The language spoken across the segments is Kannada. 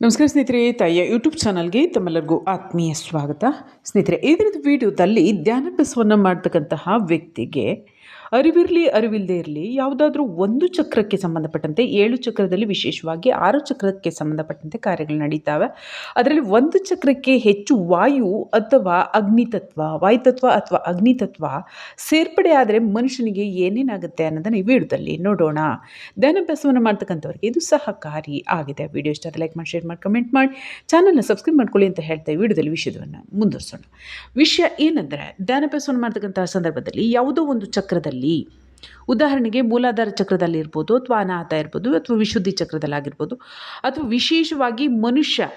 ನಮಸ್ಕಾರ ಸ್ನೇಹಿತರೆ ತಾಯಿಯ ಯೂಟ್ಯೂಬ್ ಚಾನಲ್ಗೆ ತಮ್ಮೆಲ್ಲರಿಗೂ ಆತ್ಮೀಯ ಸ್ವಾಗತ. ಸ್ನೇಹಿತರೆ ದಿನದ ವಿಡಿಯೋದಲ್ಲಿ ಧ್ಯಾನಾಭ್ಯಾಸವನ್ನು ಮಾಡ್ತಕ್ಕಂತಹ ವ್ಯಕ್ತಿಗೆ ಅರಿವಿರಲಿ ಅರಿವಿಲ್ಲದೆ ಇರಲಿ, ಯಾವುದಾದ್ರೂ ಒಂದು ಚಕ್ರಕ್ಕೆ ಸಂಬಂಧಪಟ್ಟಂತೆ, ಏಳು ಚಕ್ರದಲ್ಲಿ ವಿಶೇಷವಾಗಿ ಆರು ಚಕ್ರಕ್ಕೆ ಸಂಬಂಧಪಟ್ಟಂತೆ ಕಾರ್ಯಗಳು ನಡೀತಾವೆ. ಅದರಲ್ಲಿ ಒಂದು ಚಕ್ರಕ್ಕೆ ಹೆಚ್ಚು ವಾಯು ಅಥವಾ ಅಗ್ನಿತತ್ವ, ವಾಯುತತ್ವ ಅಥವಾ ಅಗ್ನಿತತ್ವ ಸೇರ್ಪಡೆ ಆದರೆ ಮನುಷ್ಯನಿಗೆ ಏನೇನಾಗುತ್ತೆ ಅನ್ನೋದನ್ನು ಈ ವಿಡಿಯೋದಲ್ಲಿ ನೋಡೋಣ. ಧ್ಯಾನಾಭ್ಯಾಸವನ್ನು ಮಾಡ್ತಕ್ಕಂಥವ್ರಿಗೆ ಇದು ಸಹಕಾರಿ ಆಗಿದೆ. ವಿಡಿಯೋ ಇಷ್ಟ ಲೈಕ್ ಮಾಡಿ ಶೇರ್ ಮಾಡಿ ಕಮೆಂಟ್ ಮಾಡಿ. ಚಾನಲ್ನ ಸಬ್ಸ್ಕ್ರೈಬ್ ಮಾಡ್ಕೊಳ್ಳಿ ಅಂತ ಹೇಳ್ತಾ ಈ ವಿಡಿಯೋದಲ್ಲಿ ವಿಷಯವನ್ನು ಮುಂದುವರಿಸೋಣ. ವಿಷಯ ಏನಂದರೆ ಧ್ಯಾನಾಭ್ಯಾಸವನ್ನು ಮಾಡ್ತಕ್ಕಂಥ ಸಂದರ್ಭದಲ್ಲಿ ಯಾವುದೋ ಒಂದು ಚಕ್ರದಲ್ಲಿ ಉದಾಹರಣೆಗೆ ಮೂಲಾಧಾರ ಚಕ್ರದಲ್ಲಿ ಇರ್ಬೋದು, ಅಥವಾ ಅನಾಹತ ಇರ್ಬೋದು, ಅಥವಾ ವಿಶುದ್ಧಿ ಚಕ್ರದಲ್ಲಾಗಿರ್ಬೋದು. ಅಥವಾ ವಿಶೇಷವಾಗಿ ಮನುಷ್ಯ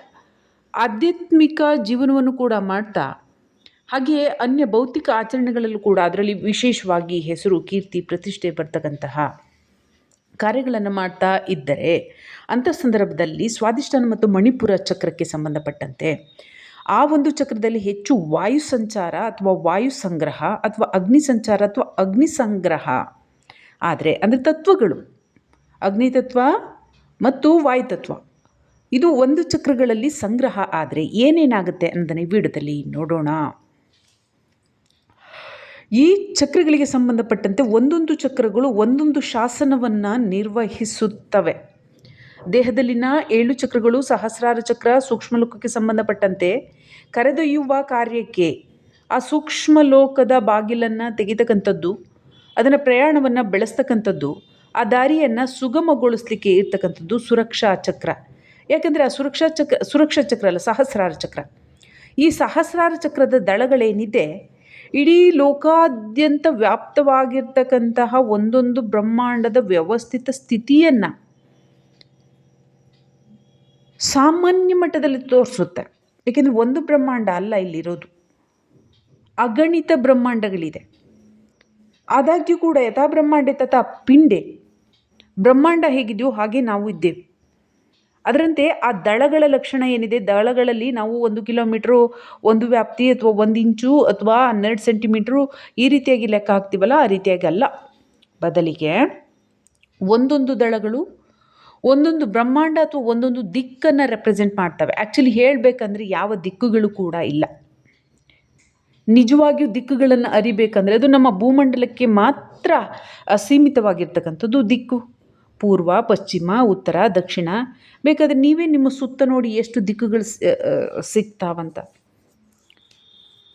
ಆಧ್ಯಾತ್ಮಿಕ ಜೀವನವನ್ನು ಕೂಡ ಮಾಡ್ತಾ, ಹಾಗೆಯೇ ಅನ್ಯ ಭೌತಿಕ ಆಚರಣೆಗಳಲ್ಲೂ ಕೂಡ ಅದರಲ್ಲಿ ವಿಶೇಷವಾಗಿ ಹೆಸರು, ಕೀರ್ತಿ, ಪ್ರತಿಷ್ಠೆ ಬರ್ತಕ್ಕಂತಹ ಕಾರ್ಯಗಳನ್ನು ಮಾಡ್ತಾ ಇದ್ದರೆ, ಅಂಥ ಸಂದರ್ಭದಲ್ಲಿ ಸ್ವಾದಿಷ್ಠಾನ ಮತ್ತು ಮಣಿಪುರ ಚಕ್ರಕ್ಕೆ ಸಂಬಂಧಪಟ್ಟಂತೆ ಆ ಒಂದು ಚಕ್ರದಲ್ಲಿ ಹೆಚ್ಚು ವಾಯು ಸಂಚಾರ ಅಥವಾ ವಾಯು ಸಂಗ್ರಹ ಅಥವಾ ಅಗ್ನಿ ಸಂಚಾರ ಅಥವಾ ಅಗ್ನಿ ಸಂಗ್ರಹ. ಆದರೆ ಅಂದರೆ ತತ್ವಗಳು ಅಗ್ನಿತತ್ವ ಮತ್ತು ವಾಯುತತ್ವ ಇದು ಒಂದು ಚಕ್ರಗಳಲ್ಲಿ ಸಂಗ್ರಹ ಆದರೆ ಏನೇನಾಗುತ್ತೆ ಅಂತಲೇ ವೀಡಿಯೋದಲ್ಲಿ ನೋಡೋಣ. ಈ ಚಕ್ರಗಳಿಗೆ ಸಂಬಂಧಪಟ್ಟಂತೆ ಒಂದೊಂದು ಚಕ್ರಗಳು ಒಂದೊಂದು ಶಾಸನವನ್ನು ನಿರ್ವಹಿಸುತ್ತವೆ. ದೇಹದಲ್ಲಿನ ಏಳು ಚಕ್ರಗಳು, ಸಹಸ್ರಾರ ಚಕ್ರ, ಸೂಕ್ಷ್ಮಲೋಕಕ್ಕೆ ಸಂಬಂಧಪಟ್ಟಂತೆ ಕರೆದೊಯ್ಯುವ ಕಾರ್ಯಕ್ಕೆ ಆ ಸೂಕ್ಷ್ಮ ಲೋಕದ ಬಾಗಿಲನ್ನು ತೆಗೆತಕ್ಕಂಥದ್ದು, ಅದನ್ನು ಪ್ರಯಾಣವನ್ನು ಬೆಳೆಸ್ತಕ್ಕಂಥದ್ದು, ಆ ದಾರಿಯನ್ನು ಸುಗಮಗೊಳಿಸ್ಲಿಕ್ಕೆ ಇರ್ತಕ್ಕಂಥದ್ದು ಸುರಕ್ಷಾ ಚಕ್ರ. ಯಾಕೆಂದರೆ ಆ ಸುರಕ್ಷಾ ಚಕ್ರ ಸುರಕ್ಷಾ ಚಕ್ರ ಅಲ್ಲ, ಸಹಸ್ರಾರ ಚಕ್ರ. ಈ ಸಹಸ್ರಾರ ಚಕ್ರದ ದಳಗಳೇನಿದೆ, ಇಡೀ ಲೋಕಾದ್ಯಂತ ವ್ಯಾಪ್ತವಾಗಿರ್ತಕ್ಕಂತಹ ಒಂದೊಂದು ಬ್ರಹ್ಮಾಂಡದ ವ್ಯವಸ್ಥಿತ ಸ್ಥಿತಿಯನ್ನು ಸಾಮಾನ್ಯ ಮಟ್ಟದಲ್ಲಿ ತೋರಿಸುತ್ತೆ. ಏಕೆಂದರೆ ಒಂದು ಬ್ರಹ್ಮಾಂಡ ಅಲ್ಲ ಇಲ್ಲಿರೋದು. ಅಗಣಿತ ಬ್ರಹ್ಮಾಂಡಗಳಿದೆ. ಆದಾಗ್ಯೂ ಕೂಡ ಯಥಾ ಬ್ರಹ್ಮಾಂಡೆ ತಥಾ ಪಿಂಡೆ, ಬ್ರಹ್ಮಾಂಡ ಹೇಗಿದೆಯೋ ಹಾಗೆ ನಾವು ಇದ್ದೇವೆ. ಅದರಂತೆ ಆ ದಳಗಳ ಲಕ್ಷಣ ಏನಿದೆ? ದಳಗಳಲ್ಲಿ ನಾವು ಒಂದು ಕಿಲೋಮೀಟ್ರು, ಒಂದು ವ್ಯಾಪ್ತಿ ಅಥವಾ ಒಂದು ಇಂಚು ಅಥವಾ ಹನ್ನೆರಡು ಸೆಂಟಿಮೀಟ್ರು ಈ ರೀತಿಯಾಗಿ ಲೆಕ್ಕ ಹಾಕ್ತೀವಲ್ಲ? ಆ ರೀತಿಯಾಗಿ ಅಲ್ಲ. ಬದಲಿಗೆ ಒಂದೊಂದು ದಳಗಳು ಒಂದೊಂದು ಬ್ರಹ್ಮಾಂಡ ಅಥವಾ ಒಂದೊಂದು ದಿಕ್ಕನ್ನು ರೆಪ್ರೆಸೆಂಟ್ ಮಾಡ್ತವೆ. ಆ್ಯಕ್ಚುಲಿ ಹೇಳಬೇಕಂದ್ರೆ ಯಾವ ದಿಕ್ಕುಗಳು ಕೂಡ ಇಲ್ಲ. ನಿಜವಾಗಿಯೂ ದಿಕ್ಕುಗಳನ್ನು ಅರಿಬೇಕಂದ್ರೆ ಅದು ನಮ್ಮ ಭೂಮಂಡಲಕ್ಕೆ ಮಾತ್ರ ಸೀಮಿತವಾಗಿರ್ತಕ್ಕಂಥದ್ದು ದಿಕ್ಕು. ಪೂರ್ವ, ಪಶ್ಚಿಮ, ಉತ್ತರ, ದಕ್ಷಿಣ. ಬೇಕಾದರೆ ನೀವೇ ನಿಮ್ಮ ಸುತ್ತ ನೋಡಿ ಎಷ್ಟು ದಿಕ್ಕುಗಳು ಸಿಗ್ತಾವಂತ.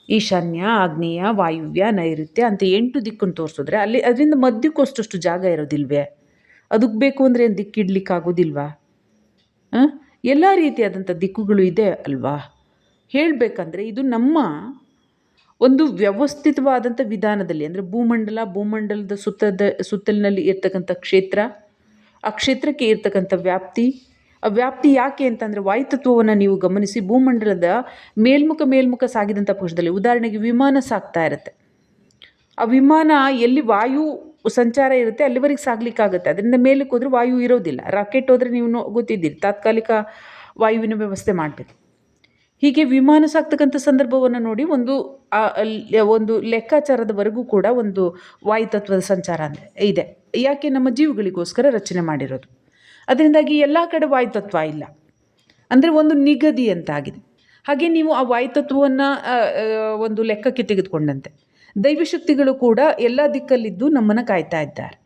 ಈಶಾನ್ಯ, ಆಗ್ನೇಯ, ವಾಯುವ್ಯ, ನೈಋತ್ಯ ಅಂತ ಎಂಟು ದಿಕ್ಕನ್ನು ತೋರಿಸಿದ್ರೆ ಅಲ್ಲಿ, ಅದರಿಂದ ಮಧ್ಯಕ್ಕೂ ಅಷ್ಟಷ್ಟು ಜಾಗ ಇರೋದಿಲ್ವೇ? ಅದಕ್ಕೆ ಬೇಕು ಅಂದರೆ ಏನು ದಿಕ್ಕಿಡ್ಲಿಕ್ಕಾಗೋದಿಲ್ವಾ ಎಲ್ಲ ರೀತಿಯಾದಂಥ ದಿಕ್ಕುಗಳು ಇದೆ ಅಲ್ವಾ? ಹೇಳಬೇಕಂದ್ರೆ ಇದು ನಮ್ಮ ಒಂದು ವ್ಯವಸ್ಥಿತವಾದಂಥ ವಿಧಾನದಲ್ಲಿ ಅಂದರೆ ಭೂಮಂಡಲ, ಭೂಮಂಡಲದ ಸುತ್ತದ, ಸುತ್ತಲಿನಲ್ಲಿ ಇರ್ತಕ್ಕಂಥ ಕ್ಷೇತ್ರ, ಆ ಕ್ಷೇತ್ರಕ್ಕೆ ಇರ್ತಕ್ಕಂಥ ವ್ಯಾಪ್ತಿ, ಆ ವ್ಯಾಪ್ತಿ ಯಾಕೆ ಅಂತಂದರೆ ವಾಯುತತ್ವವನ್ನು ನೀವು ಗಮನಿಸಿ ಭೂಮಂಡಲದ ಮೇಲ್ಮುಖ ಮೇಲ್ಮುಖ ಸಾಗಿದಂಥ ಪಕ್ಷದಲ್ಲಿ ಉದಾಹರಣೆಗೆ ವಿಮಾನ ಸಾಗ್ತಾ ಇರುತ್ತೆ. ಆ ವಿಮಾನ ಎಲ್ಲಿ ವಾಯು ಸಂಚಾರ ಇರುತ್ತೆ, ಅಲ್ಲಿವರೆಗೆ ಸಾಗ್ಲಿಕ್ಕಾಗುತ್ತೆ. ಅದರಿಂದ ಮೇಲಕ್ಕೆ ಹೋದರೆ ವಾಯು ಇರೋದಿಲ್ಲ. ರಾಕೆಟ್ ಹೋದರೆ ನೀವು ಗೊತ್ತಿದ್ದೀರಿ, ತಾತ್ಕಾಲಿಕ ವಾಯುವಿನ ವ್ಯವಸ್ಥೆ ಮಾಡಬೇಕು. ಹೀಗೆ ವಿಮಾನ ಸಾಕ್ತಕ್ಕಂಥ ಸಂದರ್ಭವನ್ನು ನೋಡಿ ಒಂದು ಒಂದು ಲೆಕ್ಕಾಚಾರದವರೆಗೂ ಕೂಡ ಒಂದು ವಾಯುತತ್ವದ ಸಂಚಾರ ಅಂದರೆ ಇದೆ. ಯಾಕೆ ನಮ್ಮ ಜೀವಿಗಳಿಗೋಸ್ಕರ ರಚನೆ ಮಾಡಿರೋದು? ಅದರಿಂದಾಗಿ ಎಲ್ಲ ಕಡೆ ವಾಯುತತ್ವ ಇಲ್ಲ. ಅಂದರೆ ಒಂದು ನಿಗದಿ ಅಂತಾಗಿದೆ. ಹಾಗೆ ನೀವು ಆ ವಾಯುತತ್ವವನ್ನು ಒಂದು ಲೆಕ್ಕಕ್ಕೆ ತೆಗೆದುಕೊಂಡಂತೆ. ದೈವಶಕ್ತಿಗಳು ಕೂಡ ಎಲ್ಲ ದಿಕ್ಕಲ್ಲಿದ್ದು ನಮ್ಮನ್ನು ಕಾಯ್ತಾ ಇದ್ದಾರೆ.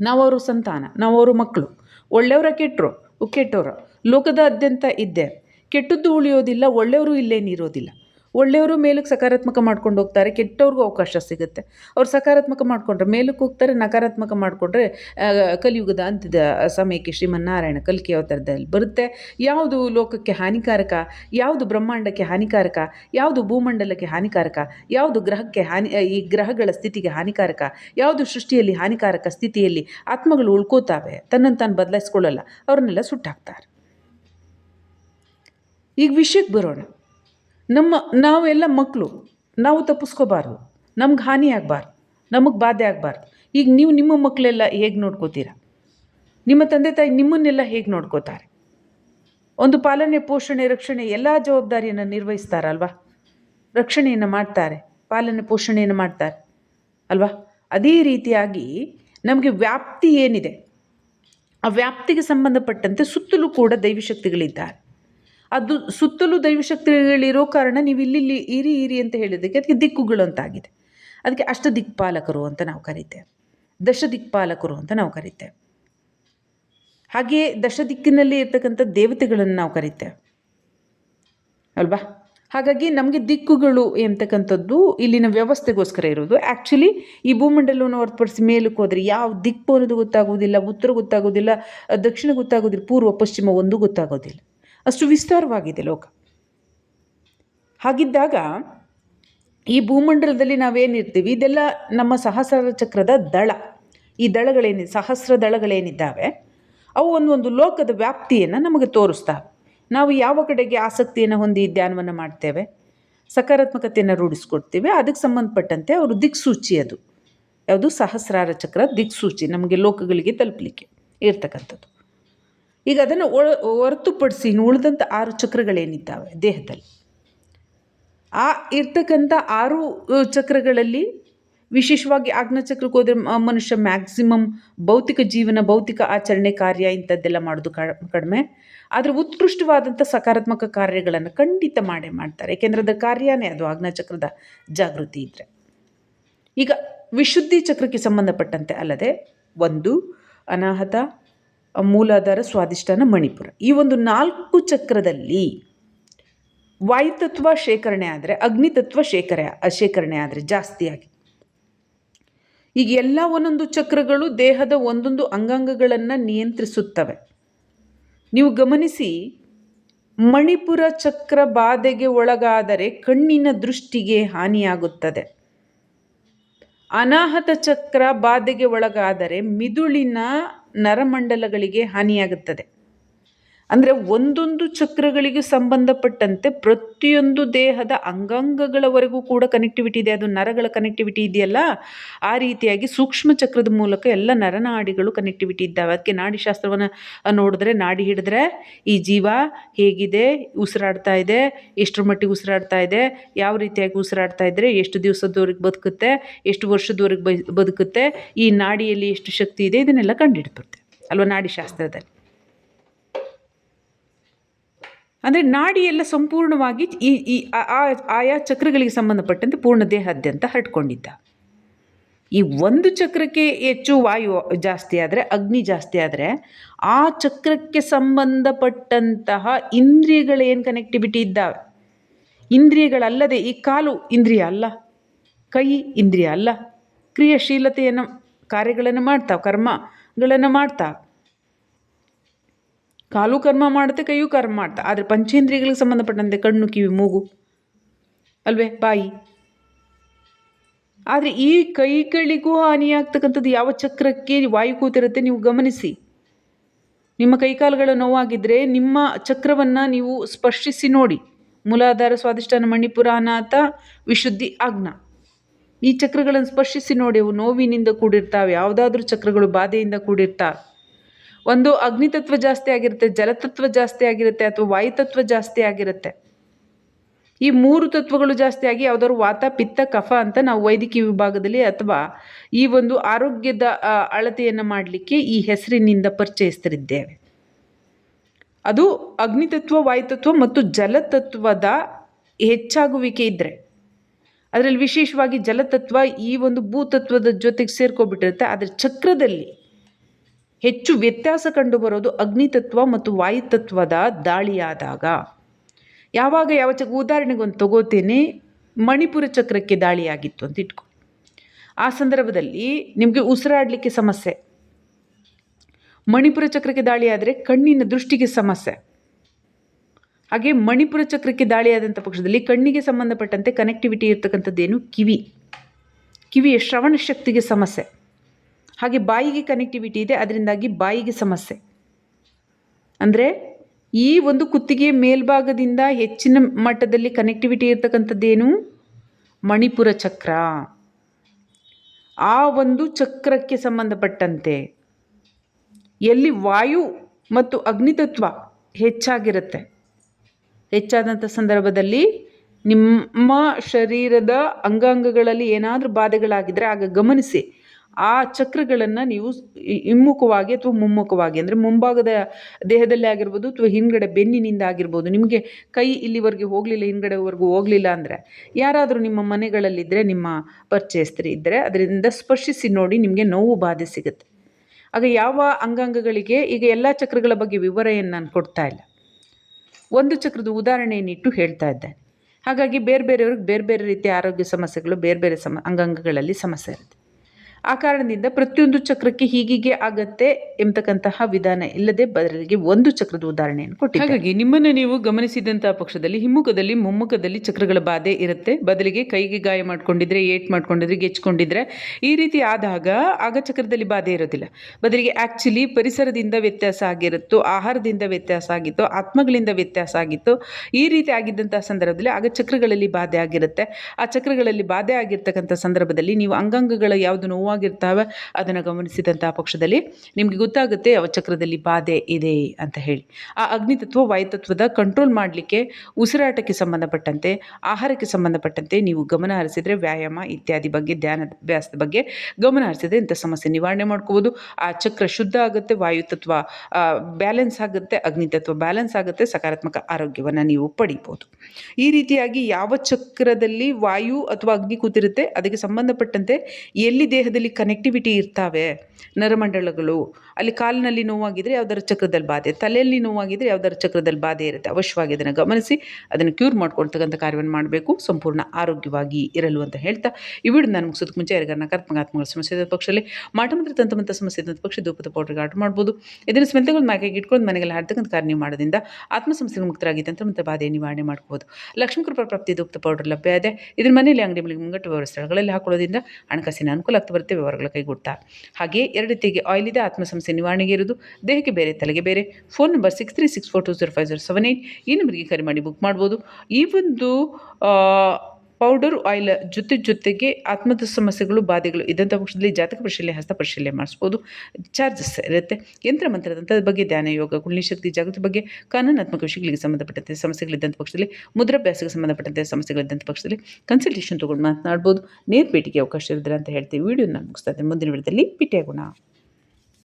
ನಾವು ಅವರು ಸಂತಾನ ನಾವು ಅವರು ಮಕ್ಕಳು ಒಳ್ಳೆಯವರ ಕೆಟ್ಟರು ಕೆಟ್ಟವರು ಲೋಕದಾದ್ಯಂತ ಇದ್ದೆ. ಕೆಟ್ಟದ್ದು ಉಳಿಯೋದಿಲ್ಲ, ಒಳ್ಳೆಯವರು ಇಲ್ಲೇನಿರೋದಿಲ್ಲ. ಒಳ್ಳೆಯವರು ಮೇಲಕ್ಕೆ ಸಕಾರಾತ್ಮಕ ಮಾಡ್ಕೊಂಡು ಹೋಗ್ತಾರೆ, ಕೆಟ್ಟವ್ರಿಗೂ ಅವಕಾಶ ಸಿಗುತ್ತೆ. ಅವ್ರು ಸಕಾರಾತ್ಮಕ ಮಾಡಿಕೊಂಡ್ರೆ ಮೇಲಕ್ಕೆ ಹೋಗ್ತಾರೆ, ನಕಾರಾತ್ಮಕ ಮಾಡಿಕೊಂಡ್ರೆ ಕಲಿಯುಗದ ಅಂತ್ಯದ ಸಮಯಕ್ಕೆ ಶ್ರೀಮನ್ನಾರಾಯಣ ಕಲ್ಕಿ ಅವತಾರದಲ್ಲಿ ಬರುತ್ತೆ. ಯಾವುದು ಲೋಕಕ್ಕೆ ಹಾನಿಕಾರಕ, ಯಾವುದು ಬ್ರಹ್ಮಾಂಡಕ್ಕೆ ಹಾನಿಕಾರಕ, ಯಾವುದು ಭೂಮಂಡಲಕ್ಕೆ ಹಾನಿಕಾರಕ, ಯಾವುದು ಗ್ರಹಕ್ಕೆ ಹಾನಿ ಈ ಗ್ರಹಗಳ ಸ್ಥಿತಿಗೆ ಹಾನಿಕಾರಕ, ಯಾವುದು ಸೃಷ್ಟಿಯಲ್ಲಿ ಹಾನಿಕಾರಕ ಸ್ಥಿತಿಯಲ್ಲಿ ಆತ್ಮಗಳು ಉಳ್ಕೋತಾವೆ, ತನ್ನನ್ನು ತಾನು ಬದಲಾಯಿಸ್ಕೊಳ್ಳಲ್ಲ, ಅವ್ರನ್ನೆಲ್ಲ ಸುಟ್ಟಾಕ್ತಾರೆ. ಈಗ ವಿಷಯಕ್ಕೆ ಬರೋಣ. ನಮ್ಮ, ನಾವೆಲ್ಲ ಮಕ್ಕಳು ನಾವು ತಪ್ಪಿಸ್ಕೋಬಾರ್ದು. ನಮ್ಗೆ ಹಾನಿ ಆಗಬಾರ್ದು. ನಮಗೆ ಬಾಧೆ ಆಗಬಾರ್ದು. ಈಗ ನೀವು ನಿಮ್ಮ ಮಕ್ಕಳೆಲ್ಲ ಹೇಗೆ ನೋಡ್ಕೋತೀರ? ನಿಮ್ಮ ತಂದೆ ತಾಯಿ ನಿಮ್ಮನ್ನೆಲ್ಲ ಹೇಗೆ ನೋಡ್ಕೋತಾರೆ? ಒಂದು ಪಾಲನೆ, ಪೋಷಣೆ, ರಕ್ಷಣೆ ಎಲ್ಲ ಜವಾಬ್ದಾರಿಯನ್ನು ನಿರ್ವಹಿಸ್ತಾರಲ್ವಾ? ರಕ್ಷಣೆಯನ್ನು ಮಾಡ್ತಾರೆ, ಪಾಲನೆ, ಪೋಷಣೆಯನ್ನು ಮಾಡ್ತಾರೆ, ಅಲ್ವಾ? ಅದೇ ರೀತಿಯಾಗಿ ನಮಗೆ ವ್ಯಾಪ್ತಿ ಏನಿದೆ? ಆ ವ್ಯಾಪ್ತಿಗೆ ಸಂಬಂಧಪಟ್ಟಂತೆ ಸುತ್ತಲೂ ಕೂಡ ದೈವಶಕ್ತಿಗಳಿದ್ದಾರೆ. ಅದು ಸುತ್ತಲೂ ದೈವಶಕ್ತಿಗಳಿರೋ ಕಾರಣ ನೀವು ಇಲ್ಲಿ ಇರಿ ಇರಿ ಅಂತ ಹೇಳಿದ್ದಕ್ಕೆ ಅದಕ್ಕೆ ದಿಕ್ಕುಗಳು ಅಂತಾಗಿದೆ. ಅದಕ್ಕೆ ಅಷ್ಟ ದಿಕ್ಪಾಲಕರು ಅಂತ ನಾವು ಕರಿತೇವೆ ದಶ ದಿಕ್ಪಾಲಕರು ಅಂತ ನಾವು ಕರಿತೇವೆ ಹಾಗೆಯೇ ದಶ ದಿಕ್ಕಿನಲ್ಲಿ ಇರ್ತಕ್ಕಂಥ ದೇವತೆಗಳನ್ನು ನಾವು ಕರಿತೇವೆ ಅಲ್ವಾ? ಹಾಗಾಗಿ ನಮಗೆ ದಿಕ್ಕುಗಳು ಎಂತಕ್ಕಂಥದ್ದು ಇಲ್ಲಿನ ವ್ಯವಸ್ಥೆಗೋಸ್ಕರ ಇರೋದು. ಆ್ಯಕ್ಚುಲಿ ಈ ಭೂಮಂಡಲವನ್ನು ಹೊರತುಪಡಿಸಿ ಮೇಲಕ್ಕೆ ಹೋದರೆ ಯಾವ ದಿಕ್ಕು ಅನ್ನೋದು ಗೊತ್ತಾಗೋದಿಲ್ಲ ಉತ್ತರ ಗೊತ್ತಾಗೋದಿಲ್ಲ ದಕ್ಷಿಣ ಗೊತ್ತಾಗೋದಿಲ್ಲ ಪೂರ್ವ, ಪಶ್ಚಿಮ ಒಂದು ಗೊತ್ತಾಗೋದಿಲ್ಲ. ಅಷ್ಟು ವಿಸ್ತಾರವಾಗಿದೆ ಲೋಕ. ಹಾಗಿದ್ದಾಗ ಈ ಭೂಮಂಡಲದಲ್ಲಿ ನಾವೇನಿರ್ತೀವಿ? ಇದೆಲ್ಲ ನಮ್ಮ ಸಹಸ್ರ ಚಕ್ರದ ದಳ. ಈ ದಳಗಳೇನಿದೆ ಸಹಸ್ರ ದಳಗಳೇನಿದ್ದಾವೆ? ಅವು ಒಂದೊಂದು ಲೋಕದ ವ್ಯಾಪ್ತಿಯನ್ನು ನಮಗೆ ತೋರಿಸ್ತಾವೆ. ನಾವು ಯಾವ ಕಡೆಗೆ ಆಸಕ್ತಿಯನ್ನು ಹೊಂದಿ ಧ್ಯಾನವನ್ನು ಮಾಡ್ತೇವೆ? ಸಕಾರಾತ್ಮಕತೆಯನ್ನು ರೂಢಿಸ್ಕೊಡ್ತೀವಿ. ಅದಕ್ಕೆ ಸಂಬಂಧಪಟ್ಟಂತೆ ಅವರು ದಿಕ್ಸೂಚಿ ಅದು. ಯಾವುದು? ಸಹಸ್ರಾರ ಚಕ್ರ ದಿಕ್ಸೂಚಿ ನಮಗೆ ಲೋಕಗಳಿಗೆ ತಲುಪಲಿಕ್ಕೆ ಇರ್ತಕ್ಕಂಥದ್ದು. ಈಗ ಅದನ್ನು ಹೊರತುಪಡಿಸಿ ಉಳಿದಂಥ ಆರು ಚಕ್ರಗಳೇನಿದ್ದಾವೆ? ದೇಹದಲ್ಲಿ. ಆ ಇರ್ತಕ್ಕಂಥ ಆರು ಚಕ್ರಗಳಲ್ಲಿ ವಿಶೇಷವಾಗಿ ಆಗ್ನಚಕ್ರಕ್ಕೆ ಹೋದರೆ ಮನುಷ್ಯ ಮ್ಯಾಕ್ಸಿಮಮ್ ಭೌತಿಕ ಜೀವನ, ಭೌತಿಕ ಆಚರಣೆ ಕಾರ್ಯ ಇಂಥದ್ದೆಲ್ಲ ಮಾಡೋದು ಕಡಿಮೆ. ಆದರೆ ಉತ್ಕೃಷ್ಟವಾದಂಥ ಸಕಾರಾತ್ಮಕ ಕಾರ್ಯಗಳನ್ನು ಖಂಡಿತ ಮಾಡೇ ಮಾಡ್ತಾರೆ. ಏಕೆಂದರೆ ಅದರ ಕಾರ್ಯನೇ ಅದು ಚಕ್ರದ ಜಾಗೃತಿ ಇದ್ದರೆ ಈಗ ವಿಶುದ್ಧಿ ಚಕ್ರಕ್ಕೆ ಸಂಬಂಧಪಟ್ಟಂತೆ ಅಲ್ಲದೆ ಒಂದು ಅನಾಹತ ಮೂಲಾಧಾರ ಸ್ವಾದಿಷ್ಟಾನ ಮಣಿಪುರ. ಈ ಒಂದು ನಾಲ್ಕು ಚಕ್ರದಲ್ಲಿ ವಾಯುತತ್ವ ಶೇಖರಣೆ ಆದರೆ, ಅಗ್ನಿತತ್ವ ಶೇಖರೆ, ಶೇಖರಣೆ ಆದರೆ ಜಾಸ್ತಿಯಾಗಿ ಈಗ ಎಲ್ಲ ಒಂದೊಂದು ಚಕ್ರಗಳು ದೇಹದ ಒಂದೊಂದು ಅಂಗಾಂಗಗಳನ್ನು ನಿಯಂತ್ರಿಸುತ್ತವೆ. ನೀವು ಗಮನಿಸಿ, ಮಣಿಪುರ ಚಕ್ರ ಬಾಧೆಗೆ ಒಳಗಾದರೆ ಕಣ್ಣಿನ ದೃಷ್ಟಿಗೆ ಹಾನಿಯಾಗುತ್ತದೆ. ಅನಾಹತ ಚಕ್ರ ಬಾಧೆಗೆ ಒಳಗಾದರೆ ಮಿದುಳಿನ ನರಮಂಡಲಗಳಿಗೆ ಹಾನಿಯಾಗುತ್ತದೆ. ಅಂದರೆ ಒಂದೊಂದು ಚಕ್ರಗಳಿಗೆ ಸಂಬಂಧಪಟ್ಟಂತೆ ಪ್ರತಿಯೊಂದು ದೇಹದ ಅಂಗಾಂಗಗಳವರೆಗೂ ಕೂಡ ಕನೆಕ್ಟಿವಿಟಿ ಇದೆ. ಅದು ನರಗಳ ಕನೆಕ್ಟಿವಿಟಿ ಇದೆಯಲ್ಲ? ಆ ರೀತಿಯಾಗಿ ಸೂಕ್ಷ್ಮ ಚಕ್ರದ ಮೂಲಕ ಎಲ್ಲ ನರನಾಡಿಗಳು ಕನೆಕ್ಟಿವಿಟಿ ಇದ್ದಾವೆ. ಅದಕ್ಕೆ ನಾಡಿಶಾಸ್ತ್ರವನ್ನು ನೋಡಿದ್ರೆ, ನಾಡಿ ಹಿಡಿದ್ರೆ ಈ ಜೀವ ಹೇಗಿದೆ, ಉಸಿರಾಡ್ತಾ ಇದೆ, ಎಷ್ಟರ ಮಟ್ಟಿಗೆ ಉಸಿರಾಡ್ತಾ ಇದೆ, ಯಾವ ರೀತಿಯಾಗಿ ಉಸಿರಾಡ್ತಾ ಇದ್ದರೆ ಎಷ್ಟು ದಿವಸದವರೆಗೆ ಬದುಕುತ್ತೆ, ಎಷ್ಟು ವರ್ಷದವರೆಗೆ ಬದುಕುತ್ತೆ, ಈ ನಾಡಿಯಲ್ಲಿ ಎಷ್ಟು ಶಕ್ತಿ ಇದೆ, ಇದನ್ನೆಲ್ಲ ಕಂಡುಹಿಡ್ಬರುತ್ತೆ ಅಲ್ವಾ? ನಾಡಿಶಾಸ್ತ್ರದಲ್ಲಿ ಅಂದರೆ ನಾಡಿಯೆಲ್ಲ ಸಂಪೂರ್ಣವಾಗಿ ಈ ಈ ಆಯಾ ಚಕ್ರಗಳಿಗೆ ಸಂಬಂಧಪಟ್ಟಂತೆ ಪೂರ್ಣ ದೇಹಾದ್ಯಂತ ಹರಡ್ಕೊಂಡಿದ್ದ. ಈ ಒಂದು ಚಕ್ರಕ್ಕೆ ಹೆಚ್ಚು ವಾಯು ಜಾಸ್ತಿ ಆದರೆ, ಅಗ್ನಿ ಜಾಸ್ತಿ ಆದರೆ, ಆ ಚಕ್ರಕ್ಕೆ ಸಂಬಂಧಪಟ್ಟಂತಹ ಇಂದ್ರಿಯಗಳೇನು ಕನೆಕ್ಟಿವಿಟಿ ಇದ್ದಾವೆ? ಇಂದ್ರಿಯಗಳಲ್ಲದೆ ಈ ಕಾಲು ಇಂದ್ರಿಯ ಅಲ್ಲ, ಕೈ ಇಂದ್ರಿಯ ಅಲ್ಲ, ಕ್ರಿಯಾಶೀಲತೆಯನ್ನು ಕಾರ್ಯಗಳನ್ನು ಮಾಡ್ತಾವೆ, ಕರ್ಮಗಳನ್ನು ಮಾಡ್ತಾವೆ. ಕಾಲು ಕರ್ಮ ಮಾಡುತ್ತೆ ಕೈಯೂ ಕರ್ಮ ಮಾಡ್ತಾ. ಆದರೆ ಪಂಚೇಂದ್ರಿಯಗಳಿಗೆ ಸಂಬಂಧಪಟ್ಟಂತೆ ಕಣ್ಣು, ಕಿವಿ, ಮೂಗು. ಅಲ್ವೇ? ಬಾಯಿ. ಆದರೆ ಈ ಕೈಗಳಿಗೂ ಹಾನಿಯಾಗ್ತಕ್ಕಂಥದ್ದು ಯಾವ ಚಕ್ರಕ್ಕೆ ವಾಯು ಕೂತಿರುತ್ತೆ ನೀವು ಗಮನಿಸಿ. ನಿಮ್ಮ ಕೈಕಾಲುಗಳ ನೋವಾಗಿದ್ದರೆ ನಿಮ್ಮ ಚಕ್ರವನ್ನು ನೀವು ಸ್ಪರ್ಶಿಸಿ ನೋಡಿ. ಮೂಲಾಧಾರ ಸ್ವಾದಿಷ್ಟಾನ ಮಣಿಪುರ ಅನಾಥ ವಿಶುದ್ಧಿ ಆಗ್ನ ಈ ಚಕ್ರಗಳನ್ನು ಸ್ಪರ್ಶಿಸಿ ನೋಡಿ. ಅವು ನೋವಿನಿಂದ ಕೂಡಿರ್ತಾವೆ. ಯಾವುದಾದ್ರೂ ಚಕ್ರಗಳು ಬಾಧೆಯಿಂದ ಕೂಡಿರ್ತಾವೆ. ಒಂದು ಅಗ್ನಿತತ್ವ ಜಾಸ್ತಿ ಆಗಿರುತ್ತೆ ಜಲತತ್ವ ಜಾಸ್ತಿ ಆಗಿರುತ್ತೆ ಅಥವಾ ವಾಯುತತ್ವ ಜಾಸ್ತಿ ಆಗಿರುತ್ತೆ. ಈ ಮೂರು ತತ್ವಗಳು ಜಾಸ್ತಿ ಆಗಿ ಯಾವುದಾದ್ರು ವಾತ, ಪಿತ್ತ, ಕಫ ಅಂತ ನಾವು ವೈದ್ಯಕೀಯ ವಿಭಾಗದಲ್ಲಿ ಅಥವಾ ಈ ಒಂದು ಆರೋಗ್ಯದ ಅಳತೆಯನ್ನು ಮಾಡಲಿಕ್ಕೆ ಈ ಹೆಸರಿನಿಂದ ಪರಿಚಯಿಸ್ತಿದ್ದೇವೆ ಅದು ಅಗ್ನಿತತ್ವ ವಾಯುತತ್ವ ಮತ್ತು ಜಲತತ್ವದ ಹೆಚ್ಚಾಗುವಿಕೆ ಇದ್ದರೆ ಅದರಲ್ಲಿ ವಿಶೇಷವಾಗಿ ಜಲತತ್ವ ಈ ಒಂದು ಭೂತತ್ವದ ಜೊತೆಗೆ ಸೇರ್ಕೊಬಿಟ್ಟಿರುತ್ತೆ ಅದರ ಚಕ್ರದಲ್ಲಿ ಹೆಚ್ಚು ವ್ಯತ್ಯಾಸ ಕಂಡುಬರೋದು ಅಗ್ನಿತತ್ವ ಮತ್ತು ವಾಯುತತ್ವದ ದಾಳಿಯಾದಾಗ. ಯಾವಾಗ ಯಾವ ಚಕ್ ಉದಾಹರಣೆಗೆ ಒಂದು ತಗೋತೇನೆ, ಮಣಿಪುರ ಚಕ್ರಕ್ಕೆ ದಾಳಿಯಾಗಿತ್ತು ಅಂತ ಇಟ್ಕೊ. ಆ ಸಂದರ್ಭದಲ್ಲಿ ನಿಮಗೆ ಉಸಿರಾಡಲಿಕ್ಕೆ ಸಮಸ್ಯೆ. ಮಣಿಪುರ ಚಕ್ರಕ್ಕೆ ದಾಳಿ ಕಣ್ಣಿನ ದೃಷ್ಟಿಗೆ ಸಮಸ್ಯೆ. ಹಾಗೆ ಮಣಿಪುರ ಚಕ್ರಕ್ಕೆ ದಾಳಿಯಾದಂಥ ಪಕ್ಷದಲ್ಲಿ ಕಣ್ಣಿಗೆ ಸಂಬಂಧಪಟ್ಟಂತೆ ಕನೆಕ್ಟಿವಿಟಿ ಇರ್ತಕ್ಕಂಥದ್ದೇನು ಕಿವಿ. ಕಿವಿಯ ಶ್ರವಣ ಶಕ್ತಿಗೆ ಸಮಸ್ಯೆ. ಹಾಗೆ ಬಾಯಿಗೆ ಕನೆಕ್ಟಿವಿಟಿ ಇದೆ, ಅದರಿಂದಾಗಿ ಬಾಯಿಗೆ ಸಮಸ್ಯೆ. ಅಂದರೆ ಈ ಒಂದು ಕುತ್ತಿಗೆ ಮೇಲ್ಭಾಗದಿಂದ ಹೆಚ್ಚಿನ ಮಟ್ಟದಲ್ಲಿ ಕನೆಕ್ಟಿವಿಟಿ ಇರ್ತಕ್ಕಂಥದ್ದೇನು ಮಣಿಪುರ ಚಕ್ರ. ಆ ಒಂದು ಚಕ್ರಕ್ಕೆ ಸಂಬಂಧಪಟ್ಟಂತೆ ಎಲ್ಲಿ ವಾಯು ಮತ್ತು ಅಗ್ನಿತತ್ವ ಹೆಚ್ಚಾಗಿರುತ್ತೆ. ಹೆಚ್ಚಾದಂಥ ಸಂದರ್ಭದಲ್ಲಿ ನಿಮ್ಮ ಶರೀರದ ಅಂಗಾಂಗಗಳಲ್ಲಿ ಏನಾದರೂ ಬಾಧೆಗಳಾಗಿದ್ದರೆ ಆಗ ಗಮನಿಸಿ. ಆ ಚಕ್ರಗಳನ್ನು ನೀವು ಹಿಮ್ಮುಖವಾಗಿ ಅಥವಾ ಮುಮ್ಮುಖವಾಗಿ, ಅಂದರೆ ಮುಂಭಾಗದ ದೇಹದಲ್ಲಿ ಆಗಿರ್ಬೋದು ಅಥವಾ ಹಿಂದ್ಗಡೆ ಬೆನ್ನಿನಿಂದ ಆಗಿರ್ಬೋದು, ನಿಮಗೆ ಕೈ ಇಲ್ಲಿವರೆಗೆ ಹೋಗಲಿಲ್ಲ, ಹಿಂದ್ಗಡೆವರೆಗೂ ಹೋಗಲಿಲ್ಲ ಅಂದರೆ, ಯಾರಾದರೂ ನಿಮ್ಮ ಮನೆಗಳಲ್ಲಿದ್ದರೆ ನಿಮ್ಮ ಪರಿಚಯಸ್ಥರು ಇದ್ದರೆ ಅದರಿಂದ ಸ್ಪರ್ಶಿಸಿ ನೋಡಿ ನಿಮಗೆ ನೋವು ಬಾಧೆ ಸಿಗುತ್ತೆ. ಆಗ ಯಾವ ಅಂಗಾಂಗಗಳಿಗೆ ಈಗ ಎಲ್ಲ ಚಕ್ರಗಳ ಬಗ್ಗೆ ವಿವರ ನಾನು ಕೊಡ್ತಾ ಇಲ್ಲ. ಒಂದು ಚಕ್ರದ ಉದಾಹರಣೆಯನ್ನಿಟ್ಟು ಹೇಳ್ತಾ ಇದ್ದೇನೆ. ಹಾಗಾಗಿ ಬೇರೆ ಬೇರೆಯವ್ರಿಗೆ ಬೇರೆ ಬೇರೆ ರೀತಿಯ ಆರೋಗ್ಯ ಸಮಸ್ಯೆಗಳು ಬೇರೆ ಬೇರೆ ಸಮ, ಅಂಗಾಂಗಗಳಲ್ಲಿ ಸಮಸ್ಯೆ ಇರುತ್ತೆ. ಆ ಕಾರಣದಿಂದ ಪ್ರತಿಯೊಂದು ಚಕ್ರಕ್ಕೆ ಹೀಗೀಗೆ ಆಗತ್ತೆ ಎಂಬತಕ್ಕಂತಹ ವಿಧಾನ ಇಲ್ಲದೆ ಬದಲಿಗೆ ಒಂದು ಚಕ್ರದ ಉದಾಹರಣೆಯನ್ನು ಕೊಟ್ಟಿದ್ದೆ ಹಾಗಾಗಿ ನಿಮ್ಮನ್ನು ನೀವು ಗಮನಿಸಿದಂತಹ ಪಕ್ಷದಲ್ಲಿ ಹಿಮ್ಮುಖದಲ್ಲಿ ಮುಮ್ಮುಖದಲ್ಲಿ ಚಕ್ರಗಳ ಬಾಧೆ ಇರುತ್ತೆ. ಬದಲಿಗೆ ಕೈಗೆ ಗಾಯ ಮಾಡ್ಕೊಂಡಿದ್ರೆ, ಏಟ್ ಮಾಡ್ಕೊಂಡಿದ್ರೆ, ಗೆಚ್ಕೊಂಡಿದ್ರೆ ಈ ರೀತಿ ಆದಾಗ ಆಗ ಚಕ್ರದಲ್ಲಿ ಬಾಧೆ ಇರೋದಿಲ್ಲ. ಬದಲಿಗೆ ಆ್ಯಕ್ಚುಲಿ ಪರಿಸರದಿಂದ ವ್ಯತ್ಯಾಸ ಆಗಿರುತ್ತೋ, ಆಹಾರದಿಂದ ವ್ಯತ್ಯಾಸ ಆಗಿತ್ತು, ಆತ್ಮಗಳಿಂದ ವ್ಯತ್ಯಾಸ ಆಗಿತ್ತು, ಈ ರೀತಿ ಆಗಿದ್ದಂತಹ ಸಂದರ್ಭದಲ್ಲಿ ಆಗ ಚಕ್ರಗಳಲ್ಲಿ ಬಾಧೆ ಆಗಿರುತ್ತೆ. ಆ ಚಕ್ರಗಳಲ್ಲಿ ಬಾಧೆ ಆಗಿರ್ತಕ್ಕಂಥ ಸಂದರ್ಭದಲ್ಲಿ ನೀವು ಅಂಗಾಂಗಗಳ ಯಾವುದು ನೋವಾಗಿರ್ತಾವೆ ಅದನ್ನು ಗಮನಿಸಿದಂಥ ಪಕ್ಷದಲ್ಲಿ ನಿಮಗೆ ಗೊತ್ತಾಗುತ್ತೆ ಯಾವ ಚಕ್ರದಲ್ಲಿ ಬಾಧೆ ಇದೆ ಅಂತ ಹೇಳಿ. ಆ ಅಗ್ನಿತತ್ವ ವಾಯುತತ್ವದ ಕಂಟ್ರೋಲ್ ಮಾಡಲಿಕ್ಕೆ ಉಸಿರಾಟಕ್ಕೆ ಸಂಬಂಧಪಟ್ಟಂತೆ, ಆಹಾರಕ್ಕೆ ಸಂಬಂಧಪಟ್ಟಂತೆ ನೀವು ಗಮನ ಹರಿಸಿದರೆ ವ್ಯಾಯಾಮ ಇತ್ಯಾದಿ ಬಗ್ಗೆ ಧ್ಯಾನ ಅಭ್ಯಾಸದ ಬಗ್ಗೆ ಗಮನ ಹರಿಸಿದರೆ ಇಂಥ ಸಮಸ್ಯೆ ನಿವಾರಣೆ ಮಾಡ್ಕೋಬೋದು. ಆ ಚಕ್ರ ಶುದ್ಧ ಆಗುತ್ತೆ ವಾಯುತತ್ವ ಬ್ಯಾಲೆನ್ಸ್ ಆಗುತ್ತೆ ಅಗ್ನಿತತ್ವ ಬ್ಯಾಲೆನ್ಸ್ ಆಗುತ್ತೆ, ಸಕಾರಾತ್ಮಕ ಆರೋಗ್ಯವನ್ನು ನೀವು ಪಡಿಬೋದು. ಈ ರೀತಿಯಾಗಿ ಯಾವ ಚಕ್ರದಲ್ಲಿ ವಾಯು ಅಥವಾ ಅಗ್ನಿ ಕೂತಿರುತ್ತೆ, ಅದಕ್ಕೆ ಸಂಬಂಧಪಟ್ಟಂತೆ ಎಲ್ಲಿ ದೇಹದಲ್ಲಿ ಕನೆಕ್ಟಿವಿಟಿ ಇರ್ತಾವೆ ನರಮಂಡಲಗಳು. ಅಲ್ಲಿ ಕಾಲಿನಲ್ಲಿ ನೋವಾಗಿದ್ರೆ ಯಾವ್ದಾರ ಚಕ್ರದಲ್ಲಿ ಬಾಧೆ, ತಲೆಯಲ್ಲಿ ನೋವಾಗಿದ್ರೆ ಯಾವ್ದಾರ ಚಕ್ರದಲ್ಲಿ ಬಾಧೆ ಇರುತ್ತೆ. ಅವಶ್ಯವಾಗಿ ಅದನ್ನು ಗಮನಿಸಿ, ಅದನ್ನು ಕ್ಯೂರ್ ಮಾಡ್ಕೊಳ್ತಕ್ಕಂಥ ಕಾರ್ಯವನ್ನು ಮಾಡಬೇಕು. ಸಂಪೂರ್ಣ ಆರೋಗ್ಯವಾಗಿ ಇರಲು ಅಂತ ಹೇಳ್ತಾ, ಈ ವಿಡಿಯೋ ನಾನು ಮುಗಿಸೋದಕ್ಕೆ ಮುಂಚೆ ಯಾರಿಗಾರ ನಕಾರಾತ್ಮಕ ಸಮಸ್ಯೆ ಪಕ್ಷದಲ್ಲಿ ಮಾಟಮಂತ್ರ ತಂತಮಂತ ಸಮಸ್ಯೆ ಇದ್ದ ಪಕ್ಷ ಧೂಪದ ಪೌಡ್ರಿಗೆ ಆರ್ಡರ್ ಮಾಡ್ಬೋದು. ಇದನ್ನು ಸ್ಮೆಲ್ತಗೊಂಡು ಮ್ಯಾಕೆಗೆ ಇಟ್ಕೊಂಡು ಮನೆಗೆಲ್ಲ ಹಾಡ್ತಕ್ಕಂಥ ಕಾರ್ಯ ನೀವು ಮಾಡೋದ್ರಿಂದ ಆತ್ಮ ಸಮಸ್ಯೆ ಮುಕ್ತರಾಗಿ ತಂತ್ರಮಂತ್ರ ಬಾಧೆ ನಿವಾರಣೆ ಮಾಡ್ಬೋದು. ಲಕ್ಷ್ಮೀ ಕೃಪಾ ಪ್ರಾಪ್ತಿ ಧೂಪದ ಪೌಡರ್ ಲಭ್ಯ ಇದೆ. ಇದನ್ನ ಮನೆಯಲ್ಲಿ ಅಂಗಡಿ ಮುಂಗಟ್ಟು ಸ್ಥಳಗಳಲ್ಲಿ ಹಾಕೊಳ್ಳೋದ್ರಿಂದ ಹಣಕಾಸಿನ ಅನುಕೂಲ ಆಗ್ತಾ ಬರುತ್ತೆ. ವ್ಯವಹಾರಗಳ ಕೈಗೂಡ್ತಾ. ಹಾಗೆ ಎರಡು ರೀತಿಗೆ ಆಯಿಲ್ ಇದೆ ನಿವಾರಣೆಗೆ ಇರೋದು ದೇಹಕ್ಕೆ ಬೇರೆ ತಲೆಗೆ ಬೇರೆ. Phone number six three six four two zero five zero seven eight ಈ ನಂಬರ್ಗೆ ಕರೆ ಮಾಡಿ ಬುಕ್ ಮಾಡ್ಬೋದು. ಈ ಒಂದು ಪೌಡರ್ ಆಯಿಲ್ ಜೊತೆ ಜೊತೆಗೆ ಆತ್ಮದ ಸಮಸ್ಯೆಗಳು, ಬಾಧೆಗಳು ಇದ್ದಂಥ ಪಕ್ಷದಲ್ಲಿ ಜಾತಕ ಪರಿಶೀಲನೆ, ಹಸ್ತ ಪರಿಶೀಲನೆ ಮಾಡಿಸ್ಬೋದು. ಚಾರ್ಜಸ್ ಇರುತ್ತೆ. ಯಂತ್ರ ಮಂತ್ರದಂಥದ ಬಗ್ಗೆ ಧ್ಯಾನ, ಯೋಗ ಶಕ್ತಿ, ಜಾಗೃತಿ ಬಗ್ಗೆ ಕಾನೂನಾತ್ಮಕ ವಿಷಯಗಳಿಗೆ ಸಂಬಂಧಪಟ್ಟಂತೆ ಸಮಸ್ಯೆಗಳಿದ್ದಂಥ ಪಕ್ಷದಲ್ಲಿ, ಮುದ್ರಾಭ್ಯಾಸಕ್ಕೆ ಸಂಬಂಧಪಟ್ಟಂತೆ ಸಮಸ್ಯೆಗಳಿದ್ದಂಥ ಪಕ್ಷದಲ್ಲಿ ಕನ್ಸಲ್ಟೇಷನ್ ತೊಗೊಂಡು ಮಾತನಾಡ್ಬೋದು. ನೇರ ಭೇಟಿಗೆ ಅವಕಾಶ ಇರೋದಿಲ್ಲ ಅಂತ ಹೇಳ್ತೀವಿ. ವಿಡಿಯೋ ನಾನು ಮುಗಿಸ್ತಾ ಇದ್ದೀನಿ. ಮುಂದಿನ ವಿಡಿಯೋದಲ್ಲಿ ಭೇಟಿಯಾಗೋಣ.